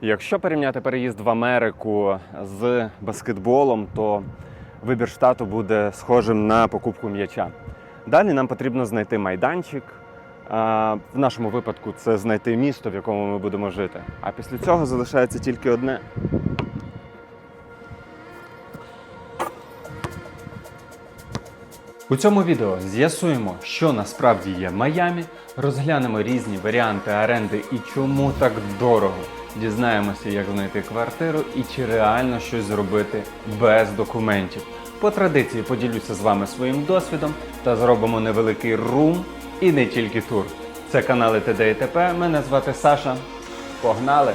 Якщо порівняти переїзд в Америку з баскетболом, то вибір штату буде схожим на покупку м'яча. Далі нам потрібно знайти майданчик. В нашому випадку це знайти місто, в якому ми будемо жити. А після цього залишається тільки одне. У цьому відео з'ясуємо, що насправді є Майамі, розглянемо різні варіанти оренди і чому так дорого. Дізнаємося, як знайти квартиру і чи реально щось зробити без документів. По традиції поділюся з вами своїм досвідом та зробимо невеликий рум і не тільки тур. Це канали ТД і ТП. Мене звати Саша. Погнали!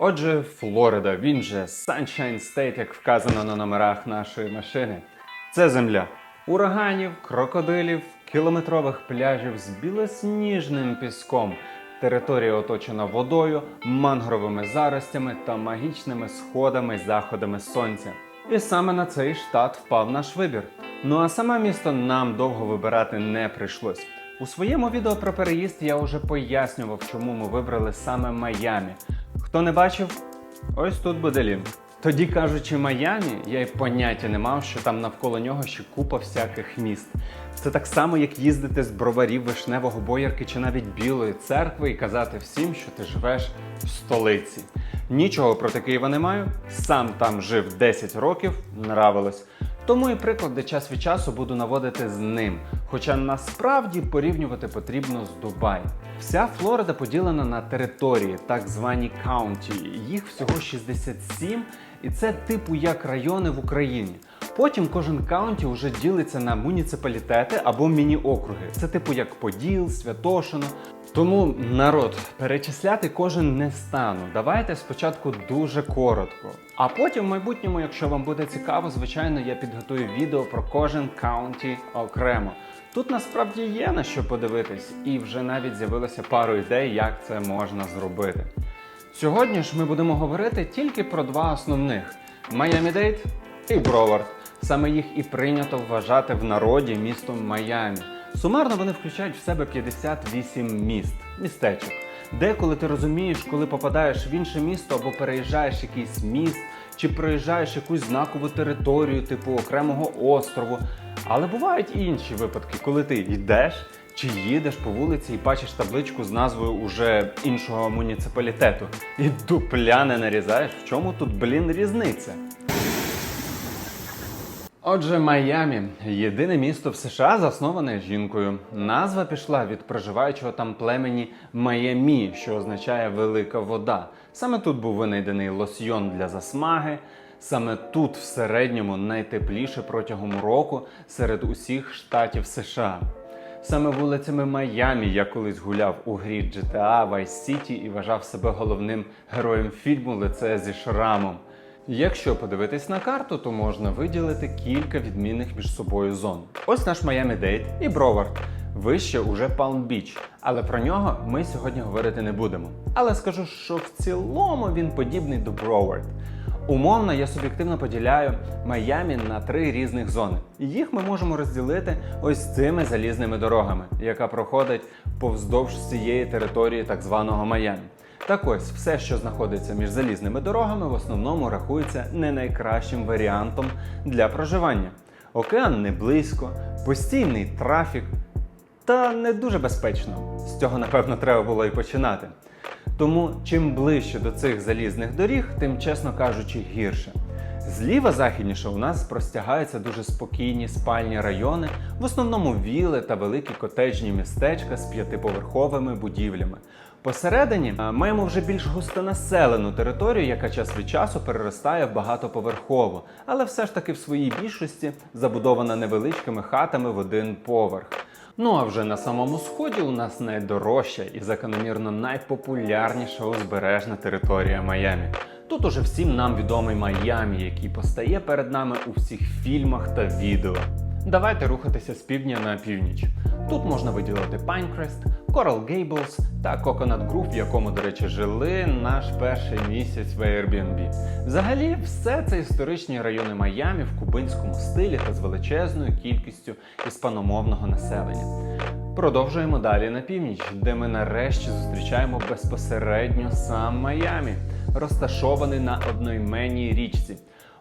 Отже, Флорида, він же Sunshine State, як вказано на номерах нашої машини. Це земля ураганів, крокодилів, кілометрових пляжів з білосніжним піском. Територія оточена водою, мангровими заростями та магічними сходами й заходами сонця. І саме на цей штат впав наш вибір. Ну а саме місто нам довго вибирати не прийшлось. У своєму відео про переїзд я вже пояснював, чому ми вибрали саме Майамі. Хто не бачив, ось тут буде лінк. Тоді кажучи Майамі, я й поняття не мав, що там навколо нього ще купа всяких міст. Це так само, як їздити з броварів вишневого боярки чи навіть білої церкви і казати всім, що ти живеш в столиці. Нічого проти Києва не маю. Сам там жив 10 років, нравилось. Тому і приклади час від часу буду наводити з ним. Хоча насправді порівнювати потрібно з Дубай. Вся Флорида поділена на території, так звані каунті. Їх всього 67, і це типу як райони в Україні. Потім кожен каунті вже ділиться на муніципалітети або міні-округи. Це типу як Поділ, Святошино. Тому народ перечисляти кожен не стану. Давайте спочатку дуже коротко. А потім, в майбутньому, якщо вам буде цікаво, звичайно, я підготую відео про кожен каунті окремо. Тут насправді є на що подивитись, і вже навіть з'явилося пару ідей, як це можна зробити. Сьогодні ж ми будемо говорити тільки про два основних: Майамі-Дейт і Бровард. Саме їх і прийнято вважати в народі містом Майамі. Сумарно вони включають в себе 58 міст, містечок. Деколи ти розумієш, коли попадаєш в інше місто або переїжджаєш якийсь міст, чи проїжджаєш якусь знакову територію, типу окремого острову. Але бувають і інші випадки, коли ти йдеш чи їдеш по вулиці і бачиш табличку з назвою уже іншого муніципалітету. І дупля не нарізаєш, в чому тут, блін, різниця? Отже, Майамі єдине місто в США, засноване жінкою. Назва пішла від проживаючого там племені Майамі, що означає велика вода. Саме тут був винайдений лосьйон для засмаги. Саме тут в середньому найтепліше протягом року серед усіх штатів США. Саме вулицями Майамі я колись гуляв у грі GTA Vice City і вважав себе головним героєм фільму Лице зі шрамом. Якщо подивитись на карту, то можна виділити кілька відмінних між собою зон. Ось наш Майами Дейт і Бровард. Вище уже Палм Біч, але про нього ми сьогодні говорити не будемо. Але скажу, що в цілому він подібний до Бровард. Умовно, я суб'єктивно поділяю Майамі на три різних зони. І Їх ми можемо розділити ось цими залізними дорогами, яка проходить повздовж всієї території так званого Майамі. Так ось, все, що знаходиться між залізними дорогами, в основному рахується не найкращим варіантом для проживання. Океан не близько, постійний трафік та не дуже безпечно. З цього, напевно, треба було і починати. Тому чим ближче до цих залізних доріг, тим, чесно кажучи, гірше. Зліва західніше у нас простягаються дуже спокійні спальні райони, в основному віли та великі котеджні містечка з п'ятиповерховими будівлями. Посередині маємо вже більш густонаселену територію, яка час від часу переростає в багатоповерхову, але все ж таки в своїй більшості забудована невеличкими хатами в один поверх. Ну а вже на самому сході у нас найдорожча і закономірно найпопулярніша узбережна територія Майамі. Тут уже всім нам відомий Майамі, який постає перед нами у всіх фільмах та відео. Давайте рухатися з півдня на північ. Тут можна виділити Pinecrest, Coral Gables та Coconut Grove, в якому, до речі, жили наш перший місяць в Airbnb. Взагалі, все це історичні райони Майамі в кубинському стилі та з величезною кількістю іспаномовного населення. Продовжуємо далі на північ, де ми нарешті зустрічаємо безпосередньо сам Майамі, розташований на одноіменній річці.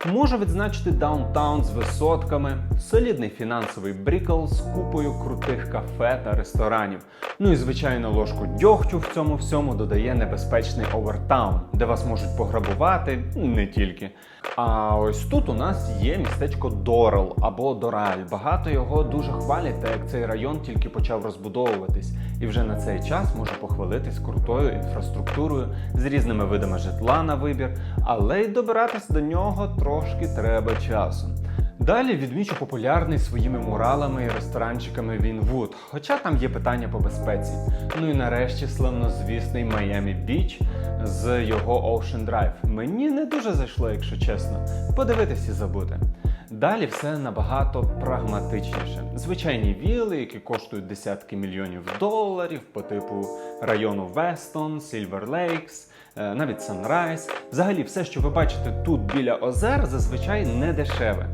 Можу відзначити даунтаун з висотками, солідний фінансовий брікл з купою крутих кафе та ресторанів. Ну і звичайно, ложку дьогтю в цьому всьому додає небезпечний овертаун, де вас можуть пограбувати не тільки. А ось тут у нас є містечко Дорел або Дораль. Багато його дуже хвалять, так як цей район тільки почав розбудовуватись, і вже на цей час може похвалитись крутою інфраструктурою з різними видами житла на вибір, але й добиратись до нього трошки треба часу. Далі відмічу популярний своїми муралами і ресторанчиками Вінвуд, хоча там є питання по безпеці. Ну і нарешті славнозвісний Майами Біч з його Ocean Drive. Мені не дуже зайшло, якщо чесно. Подивитись і забути. Далі все набагато прагматичніше. Звичайні віли, які коштують десятки мільйонів доларів, по типу району Вестон, Сільвер Лейкс, навіть Санрайз. Взагалі, все, що ви бачите тут біля озер, зазвичай не дешеве.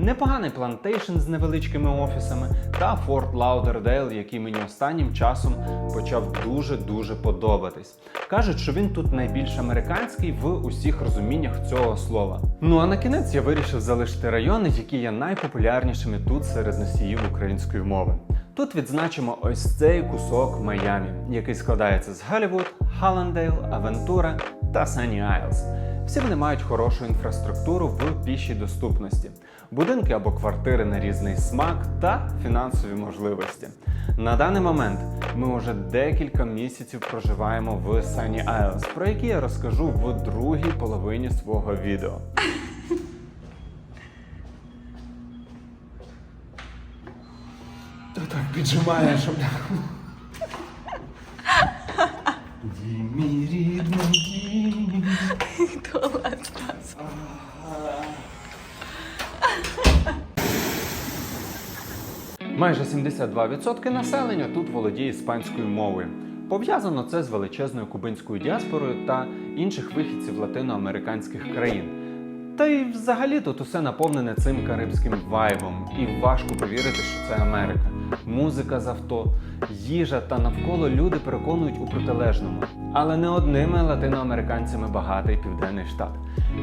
Непоганий плантейшн з невеличкими офісами та Форт Лаудердейл, який мені останнім часом почав дуже-дуже подобатись. Кажуть, що він тут найбільш американський в усіх розуміннях цього слова. Ну а на кінець я вирішив залишити райони, які є найпопулярнішими тут серед носіїв української мови. Тут відзначимо ось цей кусок Майамі, який складається з Голлівуд, Халлендейл, Авентура та Санні Айлс. Всі вони мають хорошу інфраструктуру в пішій доступності, будинки або квартири на різний смак та фінансові можливості. На даний момент ми вже декілька місяців проживаємо в Sunny Isles, про які я розкажу в другій половині свого відео. Та так піджимає, щоб. Дім, мій рідний дім. Туалет. Майже 72% населення тут володіє іспанською мовою. Пов'язано це з величезною кубинською діаспорою та інших вихідців латиноамериканських країн. Та й взагалі тут усе наповнене цим карибським вайбом, і важко повірити, що це Америка. Музика з авто, їжа та навколо люди переконують у протилежному. Але не одними латиноамериканцями багатий південний штат.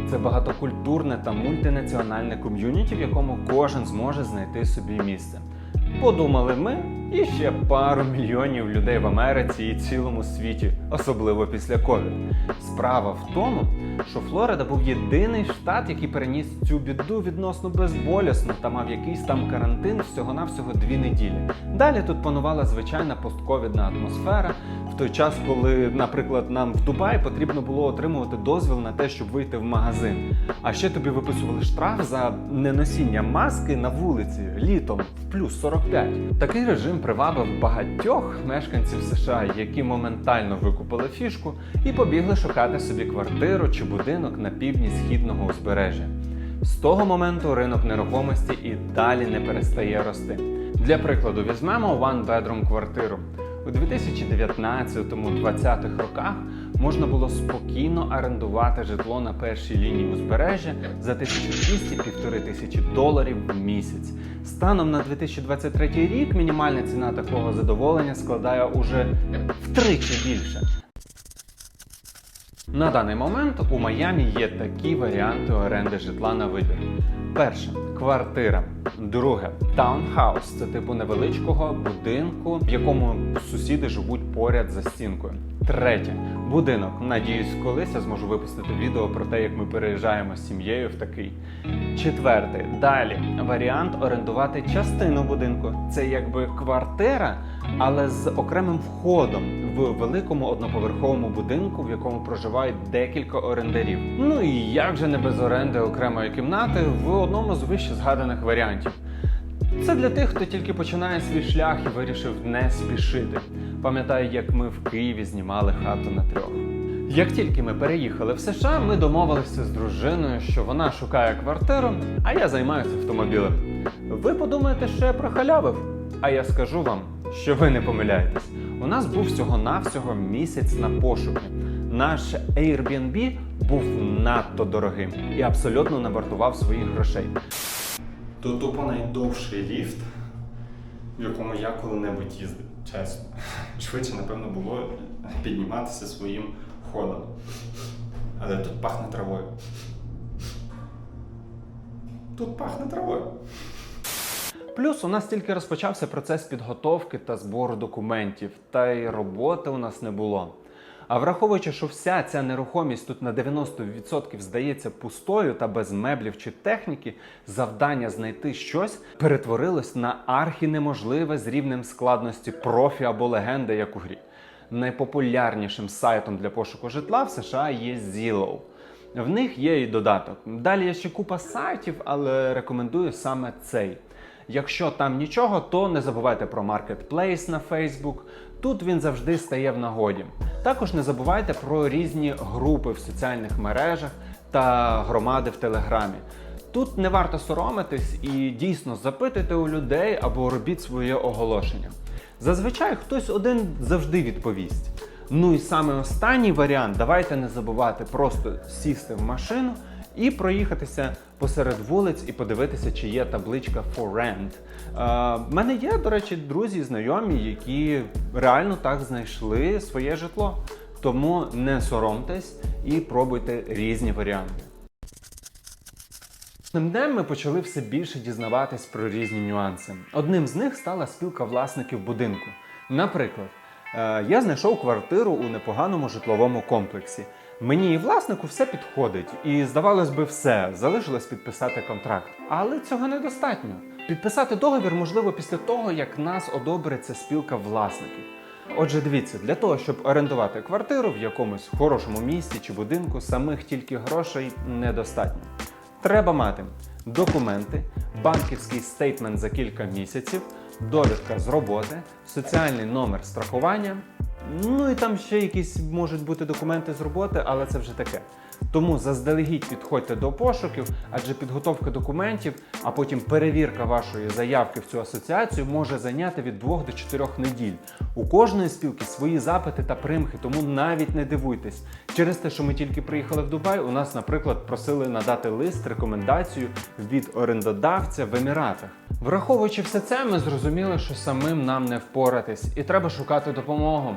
Це багатокультурне та мультинаціональне ком'юніті, в якому кожен зможе знайти собі місце. Подумали ми і ще пару мільйонів людей в Америці і цілому світі, особливо після ковід. Справа в тому, що Флорида був єдиний штат, який переніс цю біду відносно безболісно та мав якийсь там карантин всього-навсього дві неділі. Далі тут панувала звичайна постковідна атмосфера, в той час, коли, наприклад, нам в Дубаї потрібно було отримувати дозвіл на те, щоб вийти в магазин. А ще тобі виписували штраф за неносіння маски на вулиці літом в плюс 45. Такий режим привабив багатьох мешканців США, які моментально викупили фішку і побігли шукати собі квартиру чи будинок на півдні східного узбережжя. З того моменту ринок нерухомості і далі не перестає рости. Для прикладу, візьмемо one-bedroom квартиру. У 2019-2020 роках можна було спокійно орендувати житло на першій лінії узбережжя за 1200-1500 тисячі доларів в місяць. Станом на 2023 рік мінімальна ціна такого задоволення складає уже втричі більше. На даний момент у Майамі є такі варіанти оренди житла на вибір. Перше квартира. Друге таунхаус це типу невеличкого будинку, в якому сусіди живуть поряд за стінкою. Третє будинок. Надіюсь, колись я зможу випустити відео про те, як ми переїжджаємо з сім'єю в такий. Четвертий. Далі варіант орендувати частину будинку. Це якби квартира, але з окремим входом в великому одноповерховому будинку, в якому проживають декілька орендарів. Ну і як же не без оренди окремої кімнати в одному з вище згаданих варіантів. Це для тих, хто тільки починає свій шлях і вирішив не спішити. Пам'ятаю, як ми в Києві знімали хату на трьох. Як тільки ми переїхали в США, ми домовилися з дружиною, що вона шукає квартиру, а я займаюся автомобілем. Ви подумаєте, що я прохалявив? А я скажу вам, що ви не помиляєтесь. У нас був всього-навсього місяць на пошуки. Наш Airbnb був надто дорогим і абсолютно не вартував своїх грошей. Тут тупо найдовший ліфт, в якому я коли-небудь їздив, чесно. Швидше, напевно, було підніматися своїм ходом. Але тут пахне травою. Тут пахне травою. Плюс у нас тільки розпочався процес підготовки та збору документів, та й роботи у нас не було. А враховуючи, що вся ця нерухомість тут на 90% здається пустою та без меблів чи техніки, завдання знайти щось перетворилось на архінеможливе з рівнем складності профі або легенди, як у грі. Найпопулярнішим сайтом для пошуку житла в США є Zillow. В них є і додаток. Далі є ще купа сайтів, але рекомендую саме цей. Якщо там нічого, то не забувайте про Marketplace на Facebook. Тут він завжди стає в нагоді. Також не забувайте про різні групи в соціальних мережах та громади в Телеграмі. Тут не варто соромитись і дійсно запитуйте у людей або робіть своє оголошення. Зазвичай хтось один завжди відповість. Ну і саме останній варіант, давайте не забувати просто сісти в машину і проїхатися посеред вулиць і подивитися, чи є табличка for rent. Е, в мене є, до речі, друзі, знайомі, які реально так знайшли своє житло. Тому не соромтесь і пробуйте різні варіанти. Тим днем ми почали все більше дізнаватись про різні нюанси. Одним з них стала спілка власників будинку. Наприклад, е, я знайшов квартиру у непоганому житловому комплексі. Мені і власнику все підходить, і здавалось би, все залишилось підписати контракт. Але цього недостатньо. Підписати договір можливо після того, як нас одобриться спілка власників. Отже, дивіться, для того, щоб орендувати квартиру в якомусь хорошому місті чи будинку, самих тільки грошей недостатньо. Треба мати документи, банківський стейтмент за кілька місяців, довідка з роботи, соціальний номер страхування. Ну і там ще якісь можуть бути документи з роботи, але це вже таке. Тому заздалегідь підходьте до пошуків, адже підготовка документів, а потім перевірка вашої заявки в цю асоціацію може зайняти від 2 до 4 неділь. У кожної спілки свої запити та примхи, тому навіть не дивуйтесь. Через те, що ми тільки приїхали в Дубай, у нас, наприклад, просили надати лист, рекомендацію від орендодавця в Еміратах. Враховуючи все це, ми зрозуміли, що самим нам не впоратись, і треба шукати допомогу.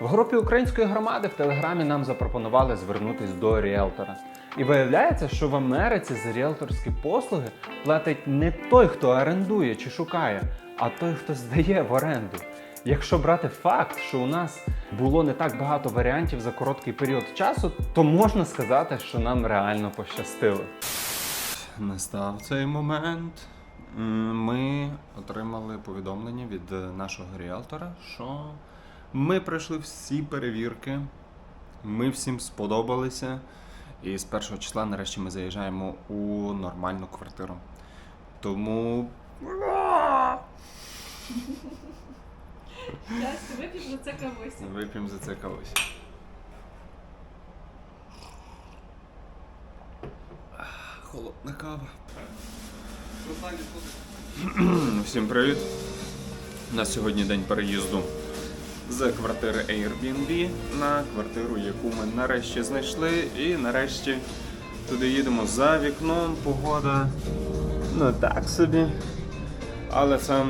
В групі української громади в Телеграмі нам запропонували звернутись до ріелтора. І виявляється, що в Америці за ріелторські послуги платить не той, хто орендує чи шукає, а той, хто здає в оренду. Якщо брати факт, що у нас було не так багато варіантів за короткий період часу, то можна сказати, що нам реально пощастило. Настав цей момент. Ми отримали повідомлення від е, нашого ріелтора, що ми пройшли всі перевірки, ми всім сподобалися. І з першого числа нарешті ми заїжджаємо у нормальну квартиру. Тому. Вип'єш за це кавусі. Вип'ємо за це кавусь. Холодна кава. Всім привіт. У нас сьогодні день переїзду з квартири Airbnb на квартиру, яку ми нарешті знайшли. І нарешті туди їдемо за вікном. Погода ну так собі. Але це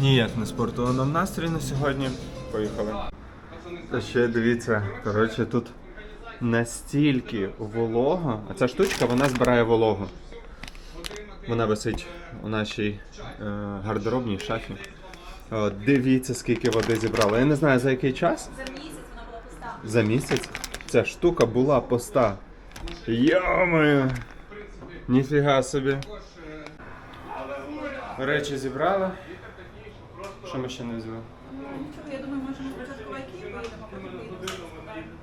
ніяк не спортував нам настрій на сьогодні. Поїхали. Та ще дивіться, коротше, тут настільки волого, а ця штучка вона збирає вологу. Вона висить у нашій е, гардеробній шафі. О, дивіться, скільки води зібрала. Я не знаю за який час. За місяць вона була пуста. За місяць ця штука була пуста. Йомаю! Ніфіга собі. Речі зібрала. Що ми ще не взяли? Нічого, я думаю, може ми спочатку в Айкію поїдемо, а потім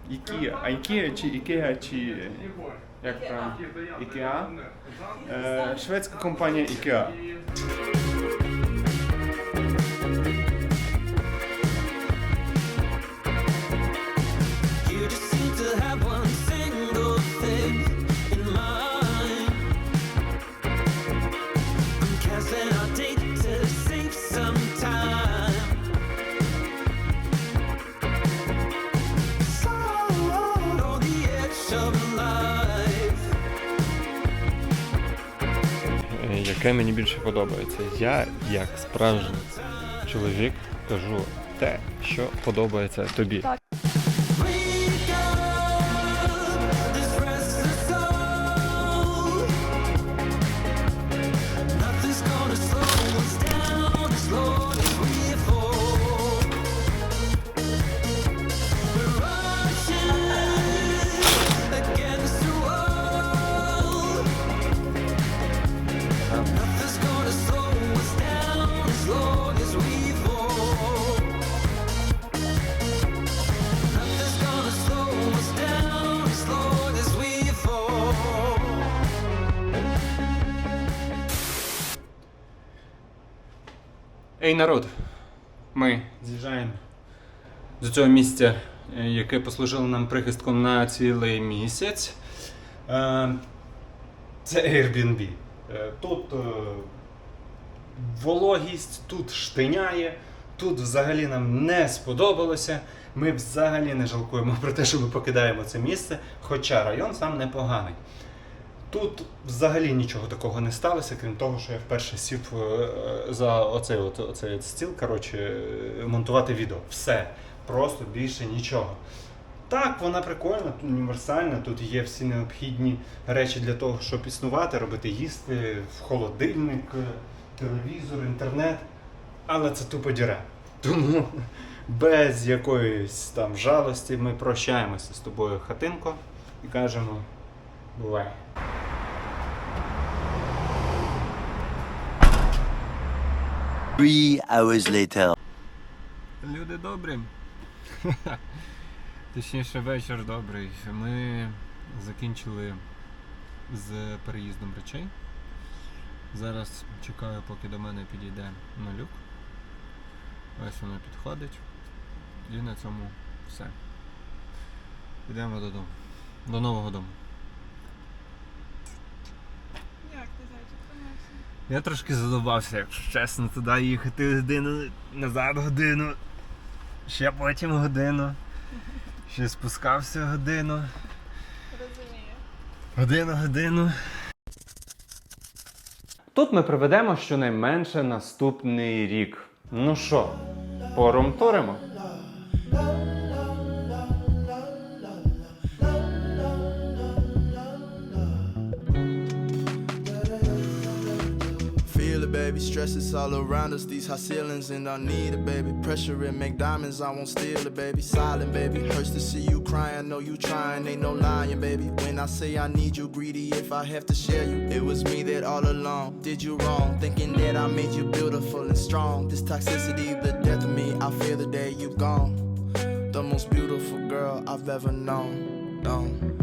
поїдемо. А Ікеа чи Ікеа чи. Як правильно? Ікеа? Е, шведська компанія Ікеа. Яке мені більше подобається. Я, як справжній чоловік, кажу те, що подобається тобі. Ей, народ! Ми з'їжджаємо до цього місця, е, яке послужило нам прихистком на цілий місяць. Е, Це Airbnb. Е, Тут вологість, тут штиняє, тут взагалі нам не сподобалося. Ми взагалі не жалкуємо про те, що ми покидаємо це місце, хоча район сам непоганий. Тут взагалі нічого такого не сталося, крім того, що я вперше сів е, за оцей, от, оцей от стіл, коротше, монтувати відео. Все. Просто більше нічого. Так, вона прикольна, універсальна, тут є всі необхідні речі для того, щоб існувати, робити їсти, в холодильник, е, телевізор, інтернет. Але це тупо діра. Тому без якоїсь там жалості ми прощаємося з тобою, хатинко, і кажемо бувай. Three hours later. Люди добрі. Точніше, вечір добрий. Ми закінчили з переїздом речей. Зараз чекаю, поки до мене підійде малюк. Ось воно підходить. І на цьому все. Йдемо додому. До нового дому. Як ти зайчик тримався? Я трошки задобався, якщо чесно, туди їхати годину, назад годину, ще потім годину, ще спускався годину, Розумію. годину, годину. Тут ми проведемо щонайменше наступний рік. Ну що, порумторимо? Stress is all around us. These high ceilings, and I need it, baby. Pressure and make diamonds. I won't steal it, baby. Silent, baby. Hurts to see you crying. Know you trying. Ain't no lying, baby. When I say I need you, greedy. If I have to share you, it was me that all along did you wrong. Thinking that I made you beautiful and strong. This toxicity, the death of me. I feel the day you gone. The most beautiful girl I've ever known. known.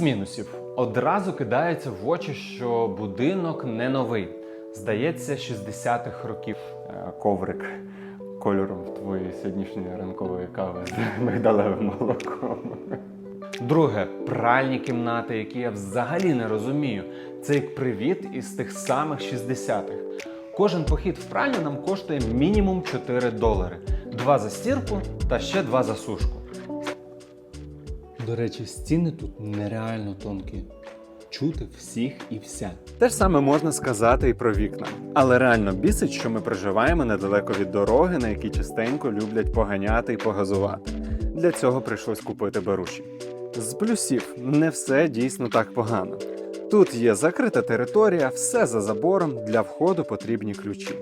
Мінусів одразу кидається в очі, що будинок не новий. Здається, 60-х років Е, коврик кольором твоєї сьогоднішньої ранкової кави з мигдалевим молоком. Друге, пральні кімнати, які я взагалі не розумію. Це як привіт із тих самих 60-х. Кожен похід в пральню нам коштує мінімум 4 долари. Два за стірку та ще два за сушку. До речі, стіни тут нереально тонкі. Чути всіх і вся. Те ж саме можна сказати і про вікна. Але реально бісить, що ми проживаємо недалеко від дороги, на якій частенько люблять поганяти і погазувати. Для цього прийшлось купити беруші. З плюсів не все дійсно так погано. Тут є закрита територія, все за забором, для входу потрібні ключі.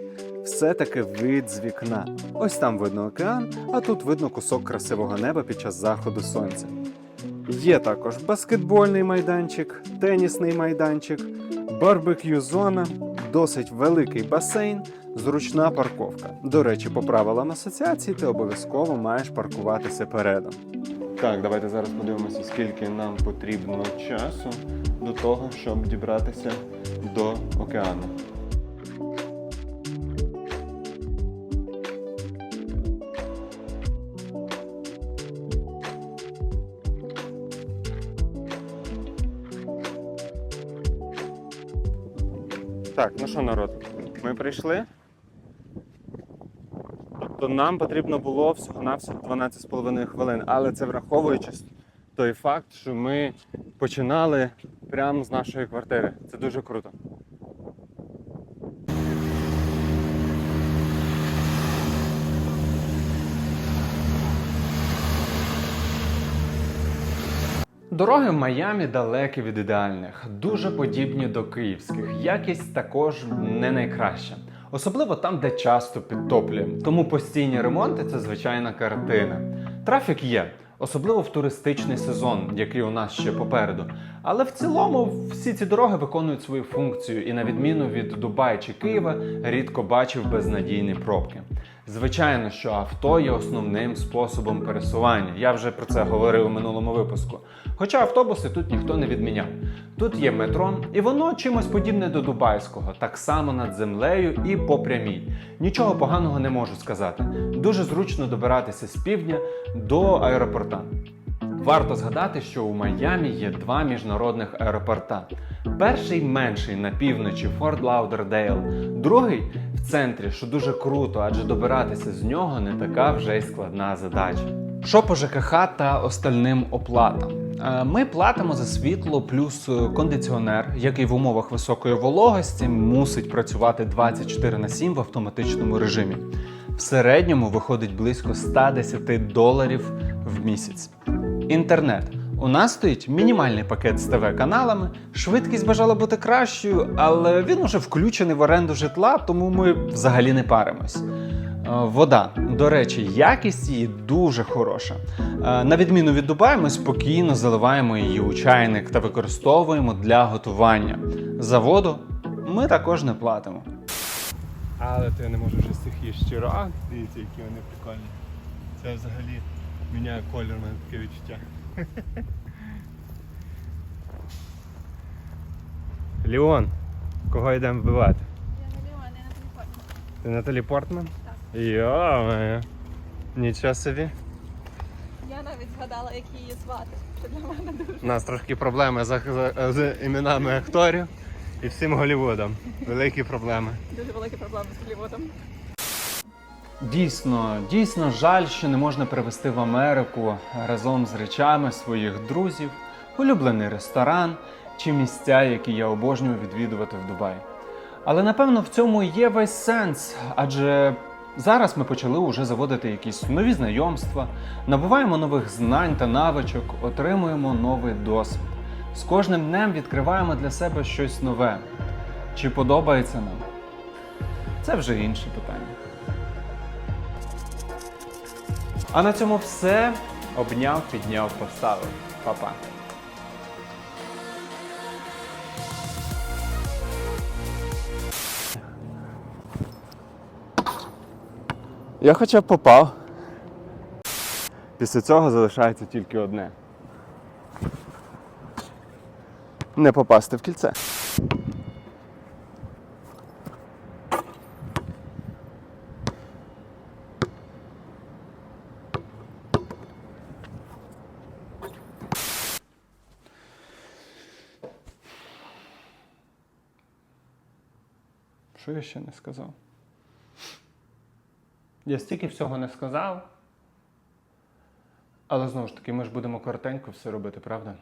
Все таки вид з вікна. Ось там видно океан, а тут видно кусок красивого неба під час заходу сонця. Є також баскетбольний майданчик, тенісний майданчик, барбекю зона, досить великий басейн, зручна парковка. До речі, по правилам асоціації ти обов'язково маєш паркуватися передом. Так, давайте зараз подивимося, скільки нам потрібно часу до того, щоб дібратися до океану. Так, ну що, народ, ми прийшли. Тобто нам потрібно було всього-навсього 12,5 хвилин, але це враховуючи той факт, що ми починали прямо з нашої квартири. Це дуже круто. Дороги в Майамі далекі від ідеальних, дуже подібні до київських. Якість також не найкраща. Особливо там, де часто підтоплює. Тому постійні ремонти це звичайна картина. Трафік є, особливо в туристичний сезон, який у нас ще попереду. Але в цілому всі ці дороги виконують свою функцію, і на відміну від Дубая чи Києва, рідко бачив безнадійні пробки. Звичайно, що авто є основним способом пересування. Я вже про це говорив у минулому випуску. Хоча автобуси тут ніхто не відміняв. Тут є метро, і воно чимось подібне до дубайського, так само над землею і по прямій. Нічого поганого не можу сказати. Дуже зручно добиратися з півдня до аеропорта. Варто згадати, що у Майамі є два міжнародних аеропорта. Перший менший на півночі Форт Лаудердейл, другий в центрі, що дуже круто, адже добиратися з нього не така вже й складна задача. Що по ЖКХ та остальним оплатам? Е, Ми платимо за світло плюс е, кондиціонер, який в умовах високої вологості мусить працювати 24 на 7 в автоматичному режимі. В середньому виходить близько 110 доларів в місяць. Інтернет. У нас стоїть мінімальний пакет з ТВ-каналами. Швидкість бажала бути кращою, але він уже включений в оренду житла, тому ми взагалі не паримось. Е, Вода, до речі, якість її дуже хороша. Е, На відміну від Дубаю, ми спокійно заливаємо її у чайник та використовуємо для готування. За воду ми також не платимо. Але то я не можу вже з цих їсти щиро. Дивіться, які вони прикольні. Це взагалі міняє колір, мене таке відчуття. Ліон, кого йдемо вбивати? Я не Ліон, я на телефоні. Ти Наталі Портман? Так. Йо, нічого собі. Я навіть згадала, як її звати. Що для мене дуже У нас трошки проблеми з, з, з іменами акторів і всім Голлівудом. Великі проблеми. дуже великі проблеми з Голлівудом. Дійсно, дійсно жаль, що не можна привезти в Америку разом з речами своїх друзів, улюблений ресторан чи місця, які я обожнюю відвідувати в Дубаї. Але напевно в цьому є весь сенс, адже зараз ми почали уже заводити якісь нові знайомства, набуваємо нових знань та навичок, отримуємо новий досвід. З кожним днем відкриваємо для себе щось нове. Чи подобається нам? Це вже інше питання. А на цьому все. Обняв, підняв, поставив. Па-па. Я хоча б попав. Після цього залишається тільки одне. Не попасти в кільце. Що ще не сказав? Я стільки всього не сказав. Але знову ж таки, ми ж будемо коротенько все робити, правда?